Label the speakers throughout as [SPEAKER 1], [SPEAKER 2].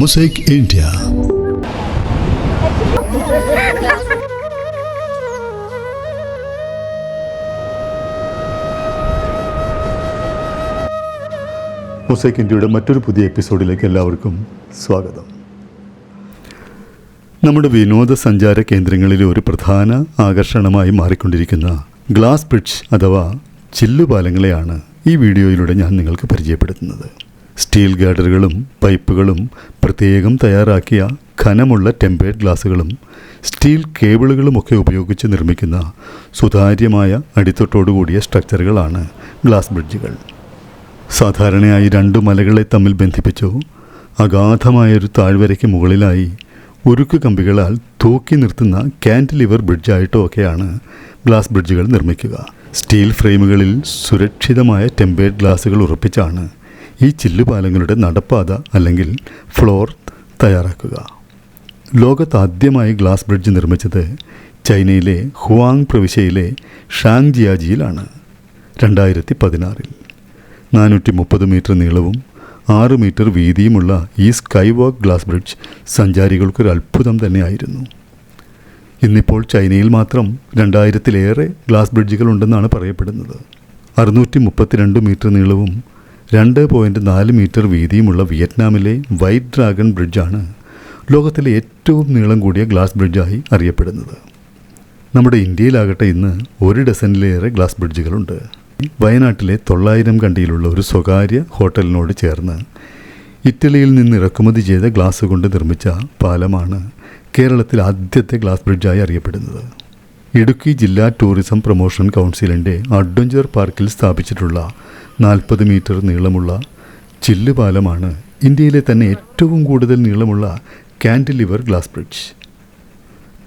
[SPEAKER 1] Mosaic India mosaic ഇന്ത്യയുടെ മറ്റൊരു പുതിയ എപ്പിസോഡിലേക്ക് എല്ലാവർക്കും സ്വാഗതം. നമ്മുടെ വിനോദസഞ്ചാര കേന്ദ്രങ്ങളിലെ ഒരു പ്രധാന ആകർഷണമായി മാറിക്കൊണ്ടിരിക്കുന്ന ഗ്ലാസ് ബ്രിഡ്ജ് അഥവാ ചില്ലുപാലങ്ങളെയാണ് ഈ വീഡിയോയിലൂടെ ഞാൻ നിങ്ങൾക്ക് പരിചയപ്പെടുത്തുന്നത്. സ്റ്റീൽ ഗാർഡറുകളും പൈപ്പുകളും പ്രത്യേകം തയ്യാറാക്കിയ ഘനമുള്ള ടെമ്പേർഡ് ഗ്ലാസുകളും സ്റ്റീൽ കേബിളുകളുമൊക്കെ ഉപയോഗിച്ച് നിർമ്മിക്കുന്ന സുതാര്യമായ അടിത്തൊട്ടോടുകൂടിയ സ്ട്രക്ചറുകളാണ് ഗ്ലാസ് ബ്രിഡ്ജുകൾ. സാധാരണയായി രണ്ട് മലകളെ തമ്മിൽ ബന്ധിപ്പിച്ചു. അഗാധമായൊരു താഴ്വരയ്ക്ക് മുകളിലായി ഉരുക്ക് കമ്പികളാൽ തൂക്കി നിർത്തുന്ന കാന്റിലിവർ ബ്രിഡ്ജായിട്ടോ ഒക്കെയാണ് ഗ്ലാസ് ബ്രിഡ്ജുകൾ നിർമ്മിക്കുക. സ്റ്റീൽ ഫ്രെയിമുകളിൽ സുരക്ഷിതമായ ടെമ്പേർഡ് ഗ്ലാസുകൾ ഉറപ്പിച്ചാണ് ഈ ചില്ലുപാലങ്ങളുടെ നടപ്പാത അല്ലെങ്കിൽ ഫ്ലോർ തയ്യാറാക്കുക. ലോകത്ത് ആദ്യമായി ഗ്ലാസ് ബ്രിഡ്ജ് നിർമ്മിച്ചത് ചൈനയിലെ ഹുവാങ് പ്രവിശ്യയിലെ ഷാങ് ജിയാജിയിലാണ് രണ്ടായിരത്തി പതിനാറിൽ നാനൂറ്റി മുപ്പത് മീറ്റർ നീളവും ആറ് മീറ്റർ വീതിയുമുള്ള ഈ സ്കൈ വാക്ക് ഗ്ലാസ് ബ്രിഡ്ജ് സഞ്ചാരികൾക്കൊരു അത്ഭുതം തന്നെയായിരുന്നു. ഇന്നിപ്പോൾ ചൈനയിൽ മാത്രം രണ്ടായിരത്തിലേറെ ഗ്ലാസ് ബ്രിഡ്ജുകൾ ഉണ്ടെന്നാണ് പറയപ്പെടുന്നത്. അറുന്നൂറ്റി മുപ്പത്തിരണ്ട് മീറ്റർ നീളവും രണ്ട് പോയിന്റ് നാല് മീറ്റർ വീതിയുമുള്ള വിയറ്റ്നാമിലെ വൈറ്റ് ഡ്രാഗൺ ബ്രിഡ്ജാണ് ലോകത്തിലെ ഏറ്റവും നീളം കൂടിയ ഗ്ലാസ് ബ്രിഡ്ജായി അറിയപ്പെടുന്നത്. നമ്മുടെ ഇന്ത്യയിലാകട്ടെ ഇന്ന് ഒരു ഡസനിലേറെ ഗ്ലാസ് ബ്രിഡ്ജുകളുണ്ട്. വയനാട്ടിലെ തൊള്ളായിരം കണ്ടിയിലുള്ള ഒരു സ്വകാര്യ ഹോട്ടലിനോട് ചേർന്ന് ഇറ്റലിയിൽ നിന്ന് ഇറക്കുമതി ചെയ്ത ഗ്ലാസ് കൊണ്ട് നിർമ്മിച്ച പാലമാണ് കേരളത്തിൽ ആദ്യത്തെ ഗ്ലാസ് ബ്രിഡ്ജായി അറിയപ്പെടുന്നത്. ഇടുക്കി ജില്ലാ ടൂറിസം പ്രൊമോഷൻ കൗൺസിലിന്റെ അഡ്വഞ്ചർ പാർക്കിൽ സ്ഥാപിച്ചിട്ടുള്ള നാൽപ്പത് മീറ്റർ നീളമുള്ള ചില്ലുപാലമാണ് ഇന്ത്യയിലെ തന്നെ ഏറ്റവും കൂടുതൽ നീളമുള്ള കാൻഡിലിവർ ഗ്ലാസ് ബ്രിഡ്ജ്.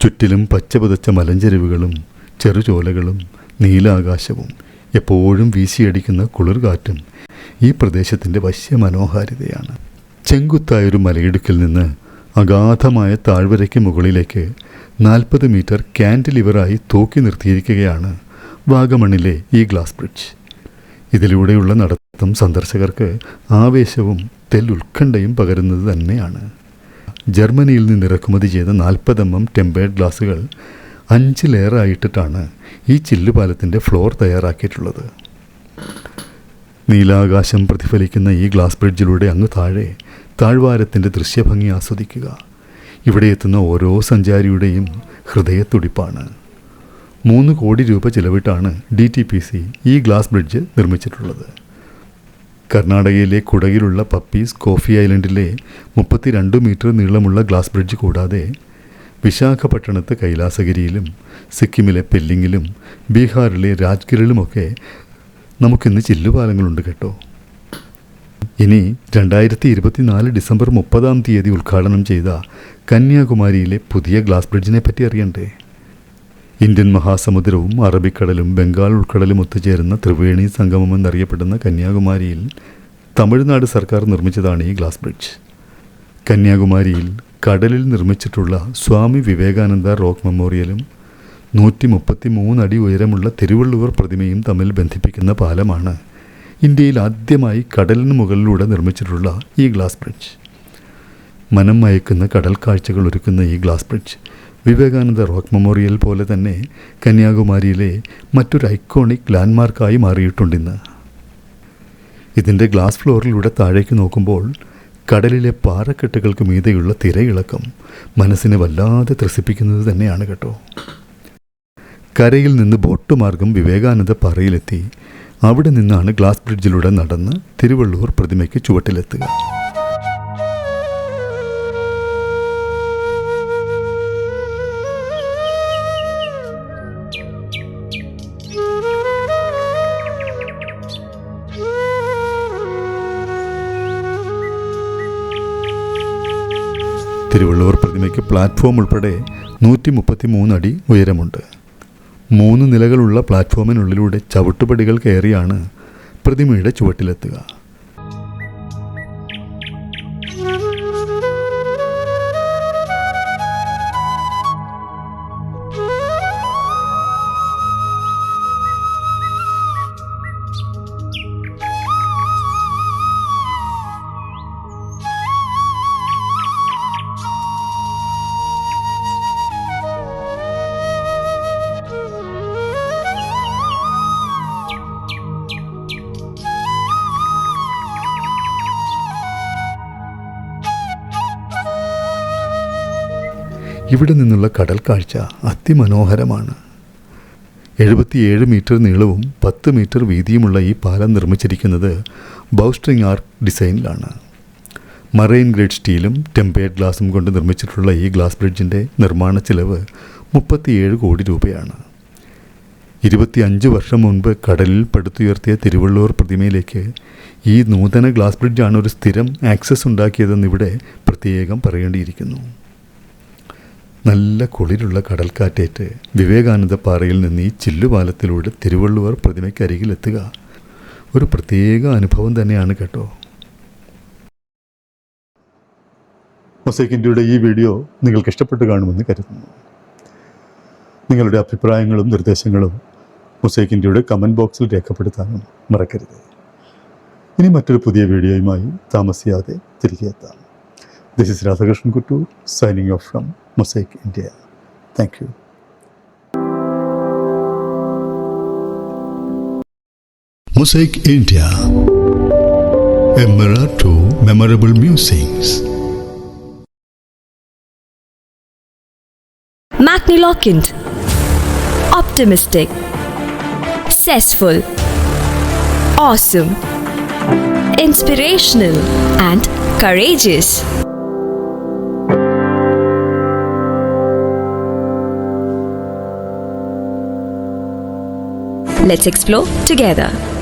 [SPEAKER 1] ചുറ്റിലും പച്ചപുതച്ച മലഞ്ചെരുവുകളും ചെറുചോലകളും നീലാകാശവും എപ്പോഴും വീശിയടിക്കുന്ന കുളിർകാറ്റും ഈ പ്രദേശത്തിന്റെ വശ്യ മനോഹാരിതയാണ് ചെങ്കുത്തായൊരു മലയിടുക്കിൽ നിന്ന് അഗാധമായ താഴ്വരയ്ക്ക് മുകളിലേക്ക് നാൽപ്പത് മീറ്റർ കാൻഡിലിവറായി തൂക്കി നിർത്തിയിരിക്കുകയാണ് വാഗമണ്ണിലെ ഈ ഗ്ലാസ് ബ്രിഡ്ജ്. ഇതിലൂടെയുള്ള നടത്തം സന്ദർശകർക്ക് ആവേശവും തെല്ലുത്കണ്ഠയും പകരുന്നത് തന്നെയാണ്. ജർമ്മനിയിൽ നിന്ന് ഇറക്കുമതി ചെയ്ത നാൽപ്പത് എം എം ടെമ്പേർഡ് ഗ്ലാസുകൾ അഞ്ച് ലെയറായിട്ടിട്ടാണ് ഈ ചില്ലുപാലത്തിന്റെ ഫ്ലോർ തയ്യാറാക്കിയിട്ടുള്ളത്. നീലാകാശം പ്രതിഫലിക്കുന്ന ഈ ഗ്ലാസ് ബ്രിഡ്ജിലൂടെ അങ്ങ് താഴെ താഴ്വാരത്തിന്റെ ദൃശ്യഭംഗി ആസ്വദിക്കുക. ഇവിടെ എത്തുന്ന ഓരോ സഞ്ചാരിയുടെയും ഹൃദയത്തുടിപ്പാണ്. മൂന്ന് കോടി രൂപ ചിലവിട്ടാണ് ഡി ടി പി സി ഈ ഗ്ലാസ് ബ്രിഡ്ജ് നിർമ്മിച്ചിട്ടുള്ളത്. കർണാടകയിലെ കുടകിലുള്ള പപ്പീസ് കോഫി ഐലൻഡിലെ മുപ്പത്തിരണ്ട് മീറ്റർ നീളമുള്ള ഗ്ലാസ് ബ്രിഡ്ജ് കൂടാതെ വിശാഖപട്ടണത്ത് കൈലാസഗിരിയിലും സിക്കിമിലെ പെല്ലിങ്ങിലും ബീഹാറിലെ രാജ്ഗിറിലുമൊക്കെ നമുക്കിന്ന് ചില്ലുപാലങ്ങളുണ്ട് കേട്ടോ. ഇനി രണ്ടായിരത്തി ഇരുപത്തിനാല് ഡിസംബർ മുപ്പതാം തീയതി ഉദ്ഘാടനം ചെയ്ത കന്യാകുമാരിയിലെ പുതിയ ഗ്ലാസ് ബ്രിഡ്ജിനെ പറ്റി അറിയണ്ടേ? ഇന്ത്യൻ മഹാസമുദ്രവും അറബിക്കടലും ബംഗാൾ ഉൾക്കടലും ഒത്തുചേരുന്ന ത്രിവേണി സംഗമം എന്നറിയപ്പെടുന്ന കന്യാകുമാരിയിൽ തമിഴ്നാട് സർക്കാർ നിർമ്മിച്ചതാണ് ഈ ഗ്ലാസ് ബ്രിഡ്ജ്. കന്യാകുമാരിയിൽ കടലിൽ നിർമ്മിച്ചിട്ടുള്ള സ്വാമി വിവേകാനന്ദ റോക്ക് മെമ്മോറിയലും നൂറ്റി മുപ്പത്തി മൂന്നടി ഉയരമുള്ള തിരുവള്ളുവർ പ്രതിമയും തമ്മിൽ ബന്ധിപ്പിക്കുന്ന പാലമാണ് ഇന്ത്യയിൽ ആദ്യമായി കടലിന് മുകളിലൂടെ നിർമ്മിച്ചിട്ടുള്ള ഈ ഗ്ലാസ് ബ്രിഡ്ജ്. മനം മയക്കുന്ന കടൽ കാഴ്ചകൾ ഒരുക്കുന്ന ഈ glass bridge Vivekananda rock memorial പോലെ തന്നെ കന്യാകുമാരിയിലെ മറ്റൊരു ഐക്കോണിക് ലാൻഡ്മാർക്കായി മാറിയിട്ടുണ്ടിന്ന് ഇതിന്റെ ഗ്ലാസ് ഫ്ലോറിലൂടെ താഴേക്ക് നോക്കുമ്പോൾ കടലിലെ പാറക്കെട്ടുകൾക്ക് മീതെയുള്ള തിരയിളക്കം മനസ്സിനെ വല്ലാതെ ത്രസിപ്പിക്കുന്നത് തന്നെയാണ് കേട്ടോ. കരയിൽ നിന്ന് ബോട്ട് മാർഗം വിവേകാനന്ദ പാറയിലെത്തി. അവിടെ നിന്നാണ് ഗ്ലാസ് ബ്രിഡ്ജിലൂടെ നടന്ന് തിരുവള്ളൂർ പ്രതിമയ്ക്ക് ചുവട്ടിലെത്തുക. തിരുവള്ളൂർ പ്രതിമയ്ക്ക് പ്ലാറ്റ്ഫോം ഉൾപ്പെടെ നൂറ്റി മുപ്പത്തി മൂന്നടി ഉയരമുണ്ട്. മൂന്ന് നിലകളുള്ള പ്ലാറ്റ്ഫോമിനുള്ളിലൂടെ ചവിട്ടുപടികൾ കയറിയാണ് പ്രതിമയുടെ ചുവട്ടിലെത്തുക. ഇവിടെ നിന്നുള്ള കടൽ കാഴ്ച അതിമനോഹരമാണ്. എഴുപത്തിയേഴ് മീറ്റർ നീളവും പത്ത് മീറ്റർ വീതിയുമുള്ള ഈ പാലം നിർമ്മിച്ചിരിക്കുന്നത് ബൗസ്ട്രിങ് ആർക്ക് ഡിസൈനിലാണ്. മറൈൻ ഗ്രേഡ് സ്റ്റീലും ടെമ്പേർഡ് ഗ്ലാസും കൊണ്ട് നിർമ്മിച്ചിട്ടുള്ള ഈ ഗ്ലാസ് ബ്രിഡ്ജിന്റെ നിർമ്മാണ ചിലവ് മുപ്പത്തിയേഴ് കോടി രൂപയാണ്. ഇരുപത്തിയഞ്ച് വർഷം മുൻപ് കടലിൽ പടുത്തുയർത്തിയ തിരുവള്ളൂർ പ്രതിമയിലേക്ക് ഈ നൂതന ഗ്ലാസ് ബ്രിഡ്ജാണ് ഒരു സ്ഥിരം ആക്സസ് ഉണ്ടാക്കിയതെന്ന് ഇവിടെ പ്രത്യേകം പറയേണ്ടിയിരിക്കുന്നു. നല്ല കുളിരുള്ള കടൽക്കാറ്റേറ്റ് വിവേകാനന്ദ പാറയിൽ നിന്ന് ഈ ചില്ലുപാലത്തിലൂടെ തിരുവള്ളുവർ പ്രതിമയ്ക്കരികിലെത്തുക. ഒരു പ്രത്യേക അനുഭവം തന്നെയാണ് കേട്ടോ. മൊസൈക്കിന്റെ ഈ വീഡിയോ നിങ്ങൾക്ക് ഇഷ്ടപ്പെട്ട് കാണുമെന്ന് കരുതുന്നു. നിങ്ങളുടെ അഭിപ്രായങ്ങളും നിർദ്ദേശങ്ങളും മൊസൈക്കിന്റെ കമന്റ് ബോക്സിൽ രേഖപ്പെടുത്താനും മറക്കരുത്. ഇനി മറ്റൊരു പുതിയ വീഡിയോയുമായി താമസിയാതെ തിരികെ എത്താം. This is Radhakrishnan Kuttu signing off from Mosaic India. Thank you. Mosaic India, a mirror to memorable musings.
[SPEAKER 2] Magniloquent, optimistic, successful, awesome, inspirational, and courageous. Let's explore together.